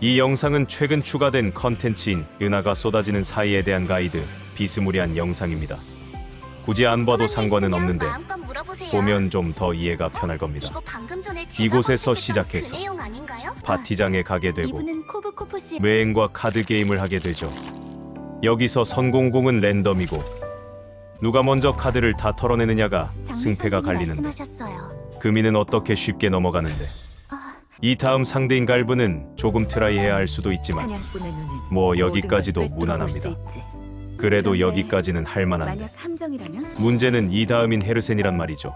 이 영상은 최근 추가된 컨텐츠인 은하가 쏟아지는 사이에 대한 가이드, 비스무리한 영상입니다. 굳이 안 봐도 상관은 없는데. 보면 좀 더 이해가 편할 겁니다. 이곳에서 시작해서 그? 파티장에 가게 되고 매행과 카드 게임을 하게 되죠. 여기서 선공공은 랜덤이고 누가 먼저 카드를 다 털어내느냐가 승패가 갈리는데. 금이는 어떻게 쉽게 넘어가는데 아, 이 다음 상대인 갈브는 조금 트라이해야 할 수도 있지만 사냥꾼의 눈은 뭐 여기까지도 걸 무난합니다. 있지. 그래도 여기까지는 할만한데 만약 함정이라면 문제는 이 다음인 헤르센이란 말이죠.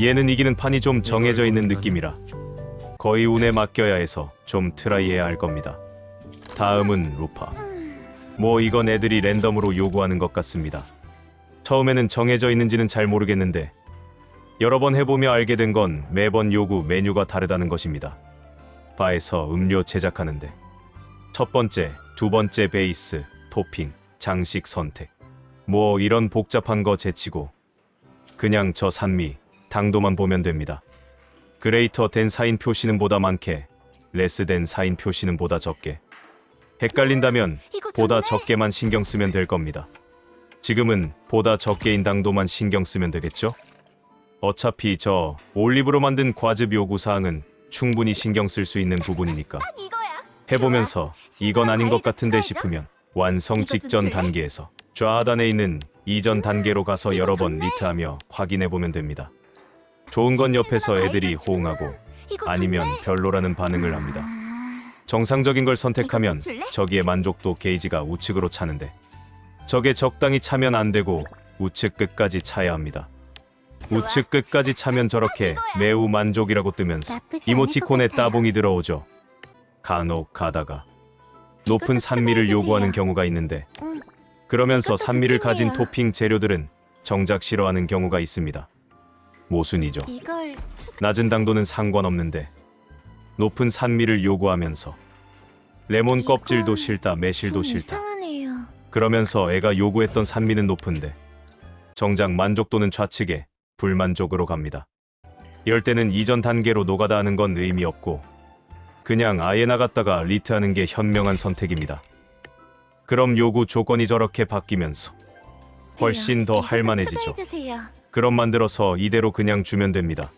얘는 이기는 판이 좀 정해져 있는 느낌이라 거의 운에 맡겨야 해서 좀 트라이해야 할 겁니다. 다음은 루파. 뭐 이건 애들이 랜덤으로 요구하는 것 같습니다. 처음에는 정해져 있는지는 잘 모르겠는데 여러 번 해보며 알게 된 건 매번 요구 메뉴가 다르다는 것입니다. 바에서 음료 제작하는데 첫 번째, 두 번째 베이스, 토핑, 장식 선택 뭐 이런 복잡한 거 제치고 그냥 저 산미, 당도만 보면 됩니다. 그레이터 된 사인 표시는 보다 많게, 레스 된 사인 표시는 보다 적게. 헷갈린다면 보다. 적게만 신경 쓰면 될 겁니다. 지금은 보다 적게인 당도만 신경 쓰면 되겠죠? 어차피 저 올리브로 만든 과즙 요구 사항은 충분히 신경 쓸 수 있는 부분이니까 이거야. 해보면서 이건 아닌 것 같은데 싶으면 완성 직전? 단계에서 좌하단에 있는 이전 단계로 가서 이거 여러 번. 리트하며 확인해 보면 됩니다. 좋은 건 옆에서 애들이 호응하고 이거 아니면 좋네. 별로라는 반응을 합니다. 아, 정상적인 걸 선택하면? 저기에 만족도 게이지가 우측으로 차는데 저게 적당히 차면 안 되고 우측 끝까지 차야 합니다. 우측 끝까지 차면 저렇게 매우 만족이라고 뜨면서 이모티콘에. 따봉이 들어오죠. 간혹 가다가 높은 산미를. 요구하는 경우가 있는데 응. 그러면서 산미를 가진. 토핑 재료들은 정작 싫어하는 경우가 있습니다. 모순이죠. 낮은 당도는 상관없는데 높은 산미를 요구하면서 레몬 껍질도 싫다, 매실도 좀 싫다. 그러면서 애가 요구했던 산미는 높은데 정작 만족도는 좌측에 불만족으로 갑니다. 때는 이전 단계로 노가다 하는 건 의미 없고 그냥 아예 나갔다가 리트하는 게 현명한 선택입니다. 그럼 요구 조건이 저렇게 바뀌면서 훨씬 더 이것도 할만해지죠. 추가해주세요. 그럼 만들어서 이대로 그냥 주면 됩니다.